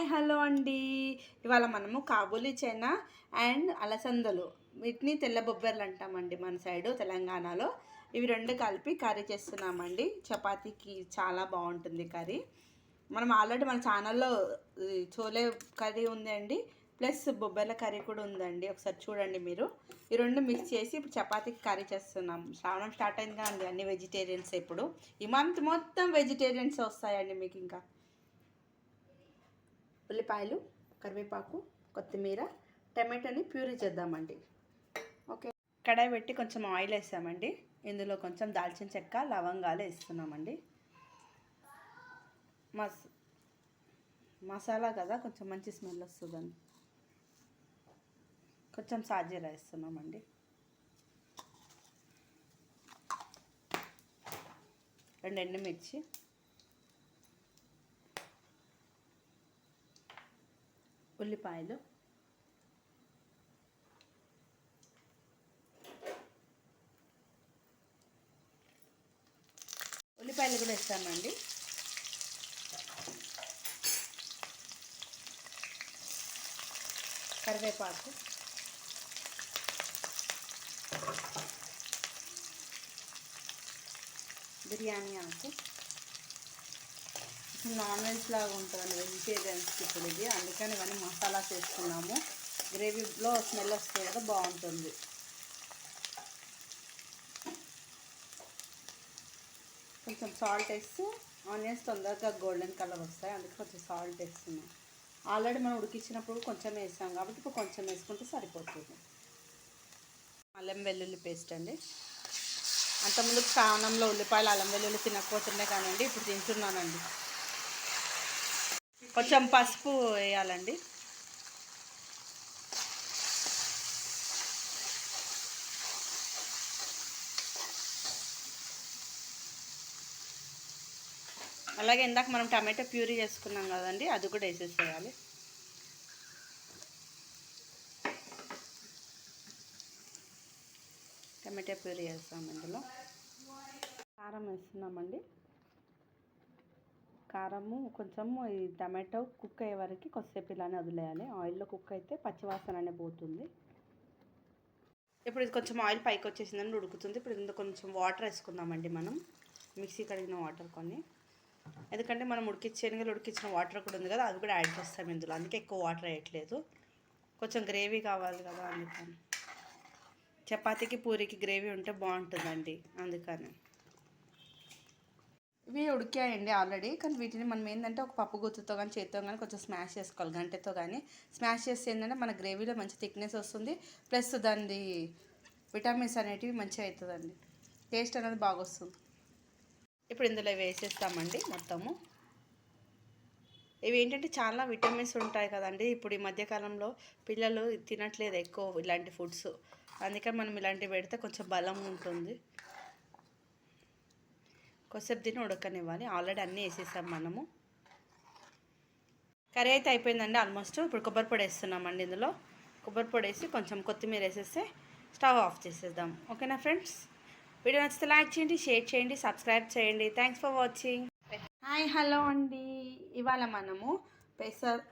Hi hello అండి. ఇవాళ మనము కాబూలీ చైనా అండ్ అలసందలు. వీటిని తెల్ల బొబ్బర్లు అంటామండి మన సైడు తెలంగాణలో. ఇవి రెండు కలిపి కర్రీ చేస్తున్నామండి. చపాతీకి చాలా బాగుంటుంది కర్రీ. మనం ఆల్రెడీ మన ఛానల్లో చోలే కర్రీ ఉంది అండి. ప్లస్ బొబ్బర్ల కర్రీ కూడా ఉందండి. ఒకసారి చూడండి మీరు. ఈ రెండు మిక్స్ చేసి ఇప్పుడు చపాతీకి కర్రీ చేస్తున్నాం. శ్రావణం స్టార్ట్ అయింది కానీ అన్ని వెజిటేరియన్స్ ఇప్పుడు. ఈ మంత్ మొత్తం వెజిటేరియన్స్ వస్తాయండి మీకు ఇంకా? ఉల్లిపాయలు కరివేపాకు కొత్తిమీర టమాటోని ప్యూరీ చేద్దామండి. ఓకే. కడాయి పెట్టి కొంచెం ఆయిల్ వేసామండి. ఇందులో కొంచెం దాల్చిన చెక్క లవంగాలు వేస్తున్నామండి. మస్ మసాలా కదా కొంచెం మంచి స్మెల్ వస్తుందండి. కొంచెం సాజీరా వేస్తున్నామండి. రెండు ఎండుమిర్చి ఉల్లిపాయలు. ఉల్లిపాయలు కూడా ఇస్తామండి కరివేపాకు. బిర్యానీ ఆకు. నాన్ వెజ్ లాగా ఉంటుందండి వెజిటేరియన్స్కి ఇప్పుడు ఇది. అందుకని ఇవన్నీ మసాలాస్ వేసుకున్నాము గ్రేవీలో స్మెల్ వస్తుంది కదా బాగుంటుంది. కొంచెం సాల్ట్ వేస్తే ఆనియన్స్ తొందరగా గోల్డెన్ కలర్ వస్తాయి. అందుకే కొంచెం సాల్ట్ వేస్తున్నాం. ఆల్రెడీ మనం ఉడికిచ్చినప్పుడు కొంచెం వేసాం కాబట్టి ఇప్పుడు కొంచెం వేసుకుంటే సరిపోతుంది. అల్లం వెల్లుల్లి పేస్ట్ అండి. అంతకుముందు స్థానంలో ఉల్లిపాయలు అల్లం వెల్లుల్లి తినకపోతుండే కానండి ఇప్పుడు తింటున్నానండి. కొంచెం పసుపు వేయాలండి. అలాగే ఇందాక మనం టమాటో ప్యూరీ చేసుకున్నాం కదండి అది కూడా వేసేసేయాలి. టమాటో ప్యూరీ వేస్తాం ఇందులో. కారం వేస్తున్నామండి. కారము కొంచెము ఈ టమాటో కుక్ అయ్యే వరకు కొద్దిసేపు ఇలానే వదిలేయాలి. ఆయిల్లో కుక్ అయితే పచ్చివాసన అనే పోతుంది. ఇప్పుడు ఇది కొంచెం ఆయిల్ పైకి వచ్చేసిందని ఉడుకుతుంది. ఇప్పుడు ఇందులో కొంచెం వాటర్ వేసుకుందామండి మనం. మిక్సీ కడిగిన వాటర్ కొన్ని. ఎందుకంటే మనం ఉడికించి ఉడికిచ్చిన వాటర్ కూడా ఉంది కదా అది కూడా యాడ్ చేస్తాం ఇందులో. అందుకే ఎక్కువ వాటర్ వేయట్లేదు. కొంచెం గ్రేవీ కావాలి కదా అందుకని. చపాతీకి పూరికి గ్రేవీ ఉంటే బాగుంటుందండి. అందుకని. ఇవి ఉడికాయండి ఆల్రెడీ. కానీ వీటిని మనం ఏంటంటే ఒక పప్పు గుత్తుతో కానీ చేతితో కానీ కొంచెం స్మాష్ చేసుకోవాలి గంటెతో కానీ స్మాష్ చేస్తే ఏంటంటే మన గ్రేవీలో మంచి థిక్నెస్ వస్తుంది. ప్లస్ దాని విటమిన్స్ అనేటివి మంచిగా అవుతుందండి టేస్ట్ అనేది బాగా వస్తుంది. ఇప్పుడు ఇందులో వేసేస్తామండి మొత్తము. ఇవి ఏంటంటే చాలా విటమిన్స్ ఉంటాయి కదండి. ఇప్పుడు ఈ మధ్యకాలంలో పిల్లలు తినట్లేదు ఎక్కువ ఇలాంటి ఫుడ్స్. అందుకని మనం ఇలాంటివి పెడితే కొంచెం బలం ఉంటుంది. కొద్దిసేపు తిని ఉడకనివ్వాలి ఆల్రెడీ అన్నీ వేసేసాం మనము. కర్రీ అయితే అయిపోయిందండి ఆల్మోస్ట్. ఇప్పుడు కొబ్బరి పొడి వేస్తున్నామండి ఇందులో. కొబ్బరి పొడి వేసి కొంచెం కొత్తిమీర వేసేస్తే స్టవ్ ఆఫ్ చేసేద్దాం. ఓకేనా ఫ్రెండ్స్? వీడియో నచ్చితే లైక్ చేయండి షేర్ చేయండి సబ్స్క్రైబ్ చేయండి. Thanks for watching. Hi hello అండి. ఇవాళ మనము పెసర్